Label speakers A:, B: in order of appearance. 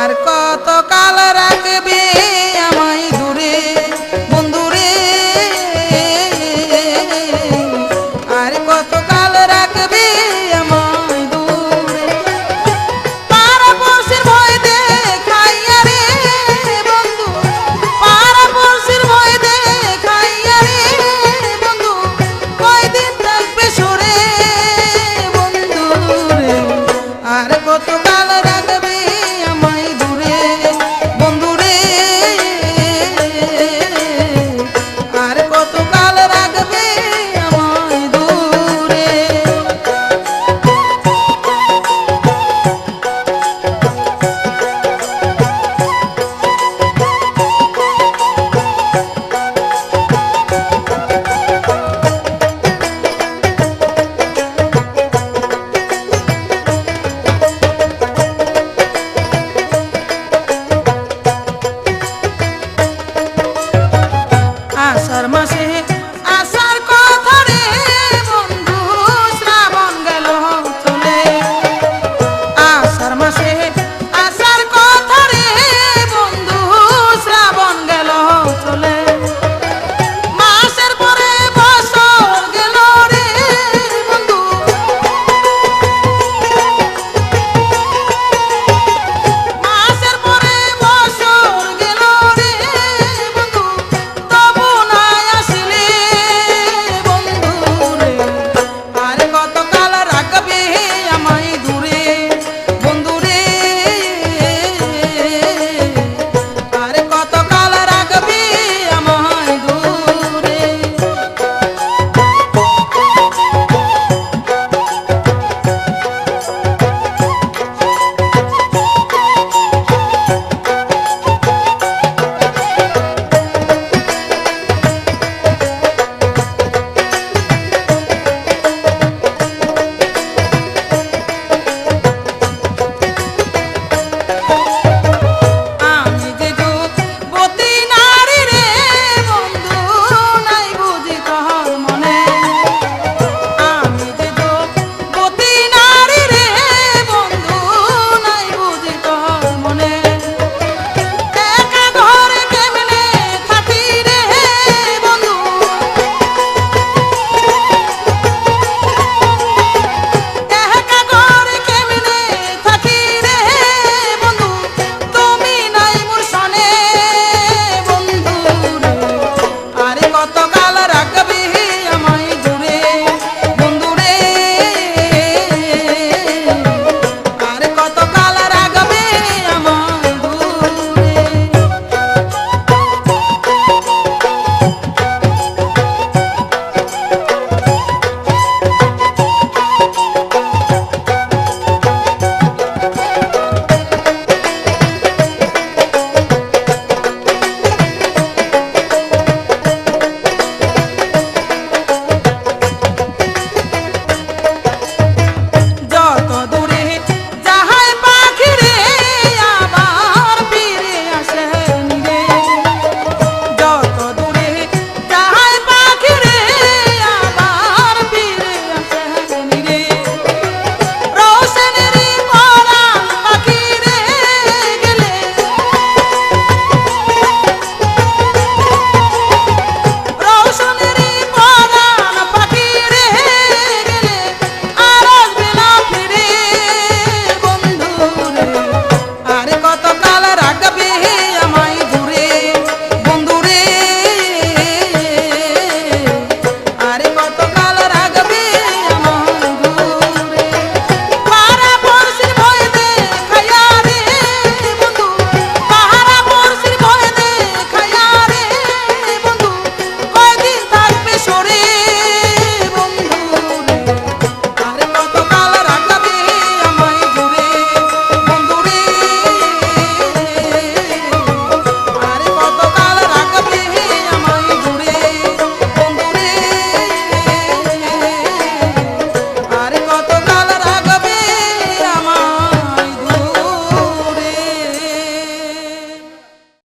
A: আর কত কাল রাখবে আমায় দূরে, বন্ধুরে? আর কত কাল রাখবে আমায় দূরে? পাড়াপড়শির ভয় দেখাইয়া রে বন্ধু পাড়াপড়শির ভয় দেখাইয়া রে বন্ধু, কয়দিন থাকবে সরে বন্ধু রে আর কত